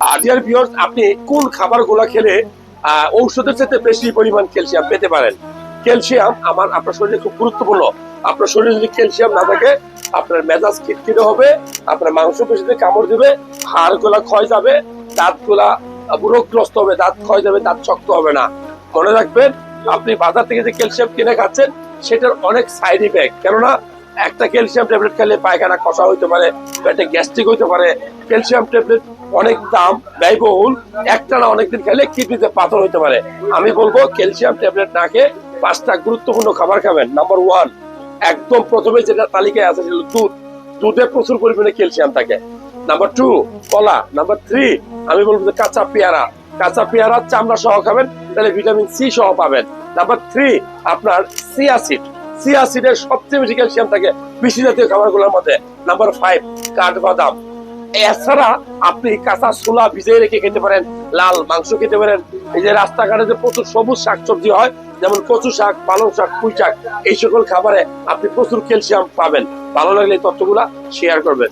Dear viewers আপনি কোন খাবারগুলো খেলে ঔষধের সাথে বেশি পরিমাণ ক্যালসিয়াম পেতে পারেন? ক্যালসিয়াম আমার আপনার শরীরে খুব গুরুত্বপূর্ণ। আপনার শরীরে যদি ক্যালসিয়াম না থাকে, আপনার মেজাজ খিটখিটে হবে, আপনার মাংস পেশিতে কামড় দিবে হাড়গুলা ক্ষয় যাবে দাঁতগুলা রোগগ্রস্ত হবে, দাঁত ক্ষয় যাবে, দাঁত শক্ত হবে না। মনে রাখবেন, আপনি বাজার থেকে যে ক্যালসিয়াম কিনে খাচ্ছেন, সেটার অনেক সাইড ইফেক্ট কেননা একটা ক্যালসিয়াম ট্যাবলেট খেলে পায়খানা কষা হইতে পারে, পেটে গ্যাস্ট্রিক হইতে পারে। ক্যালসিয়াম ট্যাবলেট অনেক দাম, ব্যয়বহুল। একটা না অনেকদিন খেলে কিডনিতে পাথর হইতে পারে। আমি বলব, ক্যালসিয়াম ট্যাবলেট না খেয়ে পাঁচটা গুরুত্বপূর্ণ খাবার খাবেন। নাম্বার ওয়ান, একদম প্রথমে যেটা তালিকায় আছে সেটা দুধ। দুধে প্রচুর পরিমাণে ক্যালসিয়াম থাকে। নাম্বার টু, কলা। নাম্বার থ্রি, আমি বলব যে কাঁচা পেয়ারা। কাঁচা পেয়ারা চামড়া সহ খাবেন, তাহলে ভিটামিন সি সহ পাবেন। নাম্বার থ্রি, আপনার সিয়াসিড সিয়াসিডের সবচেয়ে বেশি ক্যালসিয়াম থাকে বেশি জাতীয় খাবারগুলোর মধ্যে। নাম্বার ফাইভ কাঠবাদাম। এছাড়া আপনি কাঁচা ছোলা ভিজিয়ে রেখে খেতে পারেন, লাল মাংস খেতে পারেন। এই যে রাস্তাঘাটে যে প্রচুর সবুজ শাকসবজি হয়, যেমন কচু শাক, পালং শাক, পুঁই শাক, এই সকল খাবারে আপনি প্রচুর ক্যালসিয়াম পাবেন। ভালো লাগলে এই তথ্যগুলা শেয়ার করবেন।